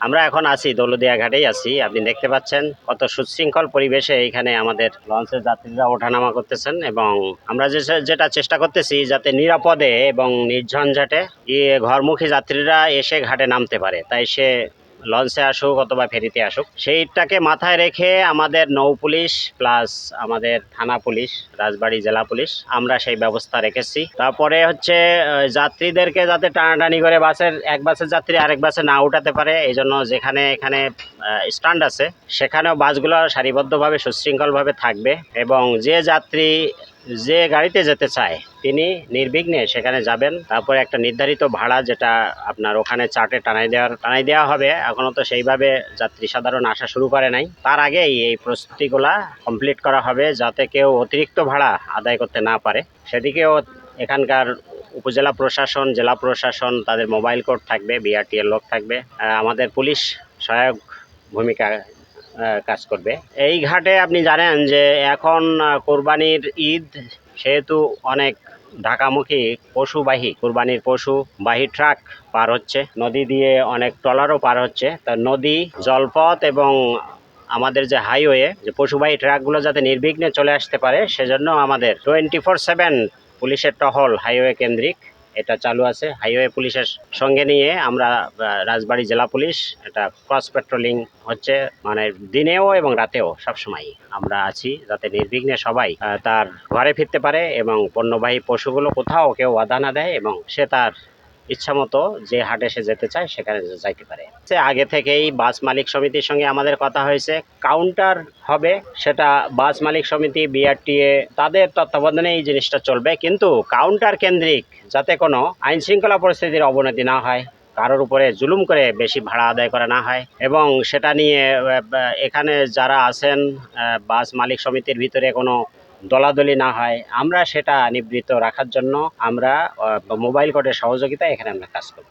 আমরা এখন আছি দৌলদিয়া ঘাটেই আছি। আপনি দেখতে পাচ্ছেন কত সুশৃঙ্খল পরিবেশে এখানে আমাদের লঞ্চের যাত্রীরা ওঠানামা করতেছেন এবং আমরা যে যেটা চেষ্টা করতেছি যাতে নিরাপদে এবং নির্ঝঞ্ঝাটে ঘরমুখী যাত্রীরা এসে ঘাটে নামতে পারে। তাই সে লঞ্চে আসুক অথবা ফেরিতে আসুক, সেইটাকে মাথায় রেখে আমাদের নৌ পুলিশ প্লাস আমাদের থানা পুলিশ, রাজবাড়ি জেলা পুলিশ, আমরা সেই ব্যবস্থা রেখেছি। তারপরে হচ্ছে যাত্রীদেরকে যাতে টানাটানি করে বাসের, এক বাসের যাত্রী আরেক বাসে না উঠাতে পারে এই জন্য যেখানে, এখানে স্ট্যান্ড আছে, সেখানেও বাসগুলো সারিবদ্ধভাবে, সুশৃঙ্খলভাবে থাকবে এবং যে যাত্রী যে গাড়িতে যেতে চায়, তিনি নির্বিঘ্নে সেখানে যাবেন। তারপরে একটা নির্ধারিত ভাড়া যেটা আপনার ওখানে চার্টে টানাই দেওয়ার, টানাই দেওয়া হবে। এখনও তো সেইভাবে যাত্রী সাধারণ আসা শুরু করে নাই। তার আগেই এই প্রস্তুতিগুলা কমপ্লিট করা হবে যাতে কেউ অতিরিক্ত ভাড়া আদায় করতে না পারে। সেদিকেও এখানকার উপজেলা প্রশাসন, জেলা প্রশাসন, তাদের মোবাইল কোর্ট থাকবে বিআরটি এর লোক থাকবে। আমাদের পুলিশ সহায়ক ভূমিকা কাজ করবে। এই ঘাটে আপনি জানেন যে এখন কোরবানির ঈদ সেহেতু অনেক ঢাকামুখী পশুবাহী, কোরবানির পশুবাহী ট্রাক পার হচ্ছে। নদী দিয়ে অনেক ট্রলারও পার হচ্ছে। তা নদী, জলপথ এবং আমাদের যে হাইওয়ে, যে পশুবাহী ট্রাকগুলো যাতে নির্বিঘ্নে চলে আসতে পারে, সেজন্য আমাদের টোয়েন্টি ফোর সেভেন পুলিশের টহল হাইওয়ে কেন্দ্রিক এটা চালু আছে। হাইওয়ে পুলিশের সঙ্গে নিয়ে আমরা রাজবাড়ি জেলা পুলিশ এটা ক্রস পেট্রোলিং হচ্ছে মানে দিনেও এবং রাতেও সবসময় আমরা আছি যাতে নির্বিঘ্নে সবাই তার ঘরে ফিরতে পারে এবং পণ্যবাহী পশুগুলো কোথাও কেউ বাধা না দেয় এবং সে তার ইচ্ছামতো যে হাটে সে যেতে চায়, সেখানে যাইতে পারে। সে আগে থেকেই বাস মালিক সমিতির সঙ্গে আমাদের কথা হয়েছে। কাউন্টার হবে সেটা বাস মালিক সমিতি, বিআরটিএ, তাদের তত্ত্বাবধানে এই জিনিসটা চলবে। কিন্তু কাউন্টার কেন্দ্রিক যাতে কোনো আইন শৃঙ্খলা পরিস্থিতির অবনতি না হয়, কারোর উপরে জুলুম করে বেশি ভাড়া আদায় করা না হয়, এবং সেটা নিয়ে এখানে যারা আছেন বাস মালিক সমিতির ভিতরে কোনো দলাদলি না হয়, আমরা সেটা নিবৃত্ত রাখার জন্য আমরা মোবাইল কোর্টের সহযোগিতায় এখানে আমরা কাজ করব।